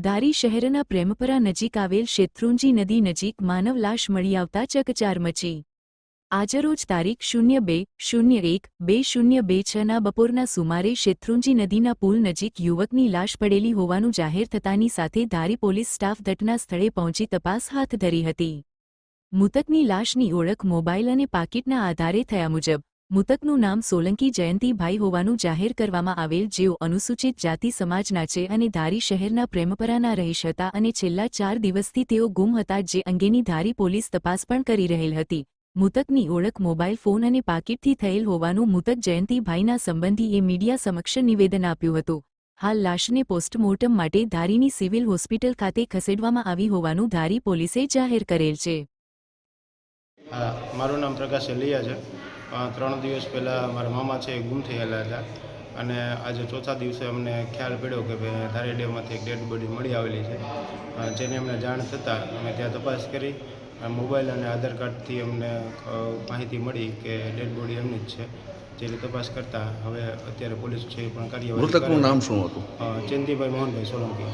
ધારી શહેરના પ્રેમપરા નજીક આવેલ શેત્રુંજી નદી નજીક માનવ લાશ મળી આવતા ચકચાર મચી. આજરોજ તારીખ શૂન્ય બે, શૂન્ય એક, બે, શૂન્ય બે છના બપોરના સુમારે શેત્રુંજી નદીના પુલ નજીક યુવકની લાશ પડેલી હોવાનું જાહેર થતાની સાથે ધારી પોલીસ સ્ટાફ ઘટના સ્થળે પહોંચી તપાસ હાથ ધરી હતી. મૃતકની લાશની ઓળખ મોબાઈલ અને પાકીટના આધારે થયા મુજબ. મૃતકનું નામ સોલંકી જયંતિભાઈ હોવાનું જાહેર કરવામાં આવેલ જેઓ અનુસૂચિત જાતિ સમાજના છે અને ધારી શહેરના પ્રેમપરાના રહીશ હતા અને છેલ્લા ચાર દિવસથી તેઓ ગુમ હતા જે અંગેની ધારી પોલીસ તપાસ પણ કરી રહેલ હતી. મૃતકની ઓળખ મોબાઈલ ફોન અને પાકીટથી થયેલ હોવાનું મૃતક જયંતિભાઈના સંબંધીએ મીડિયા સમક્ષ નિવેદન આપ્યું હતું. હાલ લાશને પોસ્ટમોર્ટમ માટે ધારીની સિવિલ હોસ્પિટલ ખાતે ખસેડવામાં આવી હોવાનું ધારી પોલીસે જાહેર કરેલ છે. મારું નામ પ્રકાશ એલિયા છે. ત્રણ દિવસ પહેલાં મારા મામા છે એ ગુમ થયેલા હતા. અને આજે ચોથા દિવસે અમને ખ્યાલ પડ્યો કે ભાઈ ધારી ડેમમાંથી એક ડેડ બોડી મળી આવેલી છે. જેની જેને અમને જાણ થતાં અમે ત્યાં તપાસ કરી. મોબાઈલ અને આધાર કાર્ડથી અમને માહિતી મળી કે ડેડ બોડી એમની જ છે. જેની તપાસ કરતાં હવે અત્યારે પોલીસ છે એ પણ કાર્યવાહી મૃતકનું નામ શું હતું? ચિંતીભાઈ મોહનભાઈ સોલંકી.